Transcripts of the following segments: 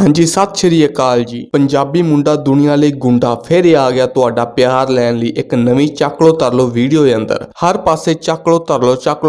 ਹਾਂਜੀ, ਸਤਿ ਸ਼੍ਰੀ ਅਕਾਲ ਜੀ। ਪੰਜਾਬੀ ਮੁੰਡਾ ਦੁਨੀਆ ਲਈ ਗੁੰਡਾ ਫਿਰ ਆ ਗਿਆ। ਤੁਹਾਡਾ ਪਿਆਰ ਲੈਣ ਲਈ ਇੱਕ ਨਵੀਂ ਚੱਕ ਲੋ ਤਰ ਲੋ ਵੀਡੀਓ ਦੇ ਅੰਦਰ। ਹਰ ਪਾਸੇ ਚੱਕ ਲੋ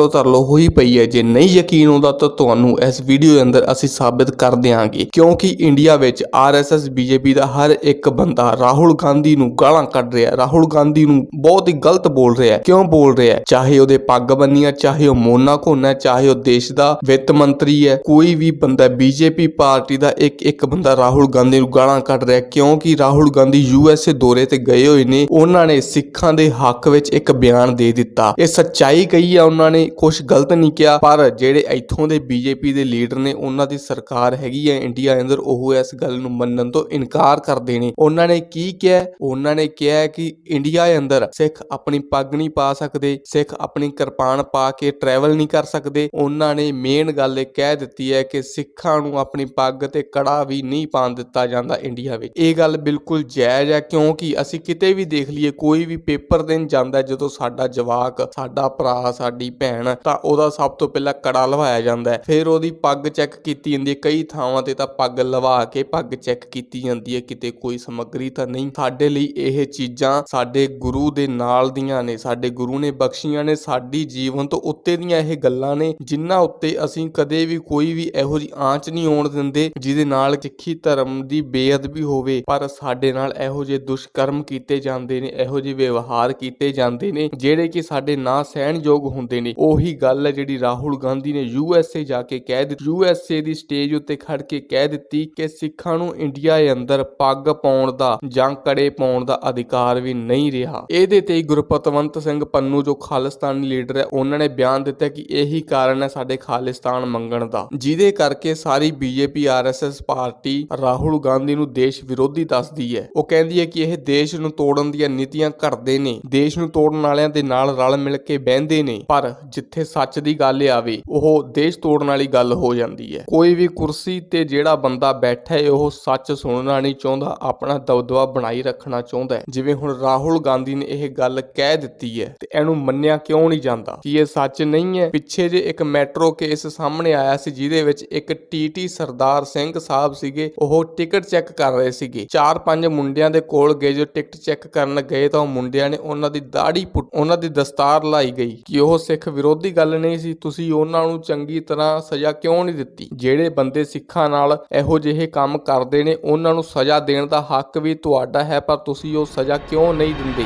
ਤਰ ਲੋ ਹੋਈ ਪਈ ਹੈ। ਜੇ ਨਹੀਂ ਯਕੀਨ ਹੁੰਦਾ ਤਾਂ ਤੁਹਾਨੂੰ ਇਸ ਵੀਡੀਓ ਦੇ ਅੰਦਰ ਅਸੀਂ ਸਾਬਿਤ ਕਰ ਦਿਆਂਗੇ। ਕਿਉਂਕਿ ਇੰਡੀਆ ਵਿੱਚ ਆਰਐਸਐਸ ਬੀਜੇਪੀ ਦਾ ਹਰ ਇੱਕ ਬੰਦਾ ਰਾਹੁਲ ਗਾਂਧੀ ਨੂੰ ਗਾਲਾਂ ਕੱਢ ਰਿਹਾ ਰਾਹੁਲ ਗਾਂਧੀ ਨੂੰ ਬਹੁਤ ਹੀ ਗਲਤ ਬੋਲ ਰਿਹਾ ਕਿਉਂ ਬੋਲ ਰਿਹਾ ਚਾਹੇ ਉਹਦੇ ਪੱਗ ਬੰਨੀ ਹੈ ਚਾਹੇ ਉਹ ਮੋਨਾ ਕੋਨਾ ਚਾਹੇ ਉਹ ਦੇਸ਼ ਦਾ ਵਿੱਤ ਮੰਤਰੀ ਹੈ। ਕੋਈ ਵੀ ਬੰਦਾ ਬੀਜੇਪੀ ਪਾਰਟੀ ਦਾ ਇੱਕ ਇੱਕ ਬੰਦਾ ਰਾਹੁਲ ਗਾਂਧੀ ਨੂੰ ਗਾਲਾਂ ਕੱਢ ਰਿਹਾ ਕਿਉਂਕਿ ਰਾਹੁਲ ਗਾਂਧੀ ਯੂਐਸਏ ਦੌਰੇ ਤੇ ਗਏ ਹੋਏ ਨੇ, ਉਹਨਾਂ ਨੇ ਸਿੱਖਾਂ ਦੇ ਹੱਕ ਵਿੱਚ ਇੱਕ ਬਿਆਨ ਦੇ ਦਿੱਤਾ। ਇਹ ਸੱਚਾਈ ਕਹੀ ਆ ਉਹਨਾਂ ਨੇ ਕੁਝ ਗਲਤ ਨਹੀਂ ਕਿਹਾ, ਪਰ ਜਿਹੜੇ ਇੱਥੋਂ ਦੇ ਬੀਜੇਪੀ ਦੇ ਲੀਡਰ ਨੇ, ਉਹਨਾਂ ਦੀ ਸਰਕਾਰ ਹੈਗੀ ਹੈ ਇੰਡੀਆ ਅੰਦਰ, ਉਹ ਇਸ ਗੱਲ ਨੂੰ ਮੰਨਣ ਤੋਂ ਇਨਕਾਰ ਕਰਦੇ ਨੇ। ਉਹਨਾਂ ਨੇ ਕੀ ਕਿਹਾ? ਉਹਨਾਂ ਨੇ ਕਿਹਾ ਕਿ ਇੰਡੀਆ ਅੰਦਰ ਸਿੱਖ ਆਪਣੀ ਪੱਗ ਨਹੀਂ ਪਾ ਸਕਦੇ, ਸਿੱਖ ਆਪਣੀ ਕਿਰਪਾਨ ਪਾ ਕੇ ਟਰੈਵਲ ਨਹੀਂ ਕਰ ਸਕਦੇ। ਉਹਨਾਂ ਨੇ ਮੇਨ ਗੱਲ ਇਹ ਕਹਿ ਦਿੱਤੀ ਹੈ ਕਿ ਸਿੱਖਾਂ ਨੂੰ ਆਪਣੀ ਪੱਗ ਤੇ ਕੜਾ ਵੀ ਨਹੀਂ ਪਾਉਣ ਦਿੱਤਾ ਜਾਂਦਾ ਇੰਡੀਆ ਵਿੱਚ। ਇਹ ਗੱਲ ਬਿਲਕੁਲ ਜਾਇਜ਼ ਹੈ ਕਿਉਂਕਿ ਅਸੀਂ ਕਿਤੇ ਵੀ ਦੇਖ ਲਈਏ, ਕੋਈ ਵੀ ਪੇਪਰ ਦੇਣ ਜਾਂਦਾ ਜਦੋਂ ਸਾਡਾ ਜਵਾਕ, ਸਾਡਾ ਭਰਾ, ਸਾਡੀ ਭੈਣ, ਤਾਂ ਉਹਦਾ ਸਭ ਤੋਂ ਪਹਿਲਾਂ ਕੜਾ ਲਵਾਇਆ ਜਾਂਦਾ ਫਿਰ ਉਹਦੀ ਪੱਗ ਚੈੱਕ ਕੀਤੀ ਜਾਂਦੀ ਹੈ। ਕਈ ਥਾਵਾਂ ਤੇ ਤਾਂ ਪੱਗ ਲਵਾ ਕੇ ਪੱਗ ਚੈੱਕ ਕੀਤੀ ਜਾਂਦੀ ਹੈ। ਕਿਤੇ ਕੋਈ ਸਮੱਗਰੀ ਤਾਂ ਨਹੀਂ। ਸਾਡੇ ਲਈ ਇਹ ਚੀਜ਼ਾਂ ਸਾਡੇ ਗੁਰੂ ਦੇ ਨਾਲ ਦੀਆਂ ਨੇ, ਸਾਡੇ ਗੁਰੂ ਨੇ ਬਖਸ਼ੀਆਂ ਨੇ, ਸਾਡੀ ਜੀਵਨ ਤੋਂ ਉੱਤੇ ਦੀਆਂ ਇਹ ਗੱਲਾਂ ਨੇ, ਜਿਨ੍ਹਾਂ ਉੱਤੇ ਅਸੀਂ ਕਦੇ ਵੀ ਕੋਈ ਵੀ ਇਹੋ ਜਿਹੀ ਆਂਚ ਨਹੀਂ ਆਉਣ ਦਿੰਦੇ, ਜਿਹਦੇ ਨਾਲ ਸਿੱਖੀ ਧਰਮ ਦੀ ਬੇਅਦਬੀ ਹੋਵੇ, ਪਰ ਸਾਡੇ ਨਾਲ ਇਹੋ ਜਿਹੇ ਦੁਸ਼ਕਰਮ ਕੀਤੇ ਜਾਂਦੇ ਨੇ, ਇਹੋ ਜਿਹੇ ਵਿਵਹਾਰ ਕੀਤੇ ਜਾਂਦੇ ਨੇ, ਜਿਹੜੇ ਕਿ ਸਾਡੇ ਨਾ ਸਹਿਣਯੋਗ ਹੁੰਦੇ ਨੇ। ਉਹੀ ਗੱਲ ਹੈ ਜਿਹੜੀ ਰਾਹੁਲ ਗਾਂਧੀ ਨੇ ਯੂਐਸਏ ਜਾ ਕੇ ਕਹਿ ਦਿੱਤੀ। ਯੂਐਸਏ ਦੀ ਸਟੇਜ ਉੱਤੇ ਖੜ ਕੇ ਕਹਿ ਦਿੱਤੀ ਕਿ ਸਿੱਖਾਂ ਨੂੰ ਇੰਡੀਆ ਦੇ ਅੰਦਰ ਪੱਗ ਪਾਉਣ ਦਾ ਜਾਂ ਕੜੇ ਪਾਉਣ ਦਾ ਅਧਿਕਾਰ ਵੀ ਨਹੀਂ ਰਿਹਾ। ਇਹਦੇ ਤੇ ਗੁਰਪਤਵੰਤ ਸਿੰਘ ਪੰਨੂ, ਜੋ ਖਾਲਿਸਤਾਨੀ ਲੀਡਰ ਹੈ, ਉਹਨਾਂ ਨੇ ਬਿਆਨ ਦਿੱਤਾ ਕਿ ਇਹੀ ਕਾਰਨ ਹੈ ਸਾਡੇ ਖਾਲਿਸਤਾਨ ਮੰਗਣ ਦਾ। ਜਿਹਦੇ ਕਰਕੇ ਸਾਰੀ BJP RSS party party Rahul Gandhi ਨੂੰ ਦੇਸ਼ ਵਿਰੋਧੀ ਦੱਸਦੀ ਹੈ। ਉਹ ਕਹਿੰਦੀ ਹੈ ਕਿ ਇਹ ਦੇਸ਼ ਨੂੰ ਤੋੜਨ ਦੀਆਂ ਨੀਤੀਆਂ ਘੜਦੇ ਨੇ। ਦੇਸ਼ ਨੂੰ ਤੋੜਨ ਵਾਲਿਆਂ ਦੇ ਨਾਲ ਰਲ ਮਿਲ ਕੇ ਬਹਿੰਦੇ ਨੇ। ਪਰ ਜਿੱਥੇ ਸੱਚ ਦੀ ਗੱਲ ਆਵੇ, ਉਹ ਦੇਸ਼ ਤੋੜਨ ਵਾਲੀ ਗੱਲ ਹੋ ਜਾਂਦੀ ਹੈ। ਕੋਈ ਵੀ ਕੁਰਸੀ ਤੇ ਜਿਹੜਾ ਬੰਦਾ ਬੈਠਾ ਹੈ, ਉਹ ਸੱਚ ਸੁਣਨਾ ਨਹੀਂ ਚਾਹੁੰਦਾ। ਆਪਣਾ ਦਬਦਬਾ ਬਣਾਈ ਰੱਖਣਾ ਚਾਹੁੰਦਾ ਹੈ। ਜਿਵੇਂ ਹੁਣ ਰਾਹੁਲ ਗਾਂਧੀ ਨੇ ਇਹ ਗੱਲ ਕਹਿ ਦਿੱਤੀ ਹੈ, ਤੇ ਇਹਨੂੰ ਮੰਨਿਆ ਕਿਉਂ ਨਹੀਂ ਜਾਂਦਾ? ਕਿ ਇਹ ਸੱਚ ਨਹੀਂ ਹੈ? ਪਿੱਛੇ ਜੇ ਇੱਕ ਮੈਟਰੋ ਕੇਸ ਸਾਹਮਣੇ ਆਇਆ ਸੀ, ਜਿਹਦੇ ਵਿੱਚ ਇੱਕ ਟੀਟੀ ਸਰਦਾਰ ਸਿੰਘ ਸਾਹਿਬ ਸੀਗੇ, ਉਹ ਟਿਕਟ ਚੈੱਕ ਕਰ ਰਹੇ ਸੀਗੇ। ਚਾਰ ਪੰਜ ਮੁੰਡਿਆਂ ਦੇ ਕੋਲ ਗਏ, ਜੋ ਟਿਕਟ ਚੈੱਕ ਕਰਨ ਗਏ ਤਾਂ ਉਹ ਮੁੰਡਿਆਂ ਨੇ ਉਹਨਾਂ ਦੀ ਦਾੜੀ ਪੁੱਟ, ਉਹਨਾਂ ਦੀ ਦਸਤਾਰ ਲਾਈ ਗਈ। ਕਿ ਉਹ ਸਿੱਖ ਵਿਰੋਧੀ ਗੱਲ ਨਹੀਂ ਸੀ, ਤੁਸੀਂ ਉਹਨਾਂ ਨੂੰ ਚੰਗੀ ਤਰ੍ਹਾਂ ਸਜ਼ਾ ਕਿਉਂ ਨਹੀਂ ਦਿੱਤੀ? ਜਿਹੜੇ ਬੰਦੇ ਸਿੱਖਾਂ ਨਾਲ ਇਹੋ ਜਿਹੇ ਕੰਮ ਕਰਦੇ ਨੇ, ਉਹਨਾਂ ਨੂੰ ਸਜ਼ਾ ਦੇਣ ਦਾ ਹੱਕ ਵੀ ਤੁਹਾਡਾ ਹੈ, ਪਰ ਤੁਸੀਂ ਉਹ ਸਜ਼ਾ ਕਿਉਂ ਨਹੀਂ ਦਿੰਦੇ?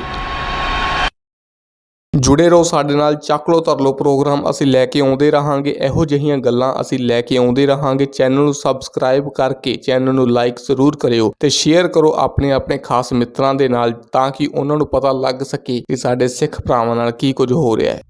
ਜੁੜੇ ਰਹੋ ਸਾਡੇ ਨਾਲ, ਚੱਕ ਲੋ ਤਰ ਪ੍ਰੋਗਰਾਮ, ਅਸੀਂ ਲੈ ਕੇ ਆਉਂਦੇ ਰਹਾਂਗੇ। ਇਹੋ ਜਿਹੀਆਂ ਗੱਲਾਂ ਅਸੀਂ ਲੈ ਕੇ ਆਉਂਦੇ ਰਹਾਂਗੇ। ਚੈਨਲ ਨੂੰ ਸਬਸਕ੍ਰਾਈਬ ਕਰਕੇ ਚੈਨਲ ਨੂੰ ਲਾਈਕ ਜ਼ਰੂਰ ਕਰਿਓ ਤੇ ਸ਼ੇਅਰ ਕਰੋ ਆਪਣੇ ਆਪਣੇ ਖਾਸ ਮਿੱਤਰਾਂ ਦੇ ਨਾਲ ਤਾਂ ਕਿ ਉਹਨਾਂ ਨੂੰ ਪਤਾ ਲੱਗ ਸਕੇ ਕਿ ਸਾਡੇ ਸਿੱਖ ਭਰਾਵਾਂ ਨਾਲ ਕੀ ਕੁਝ ਹੋ ਰਿਹਾ ਹੈ।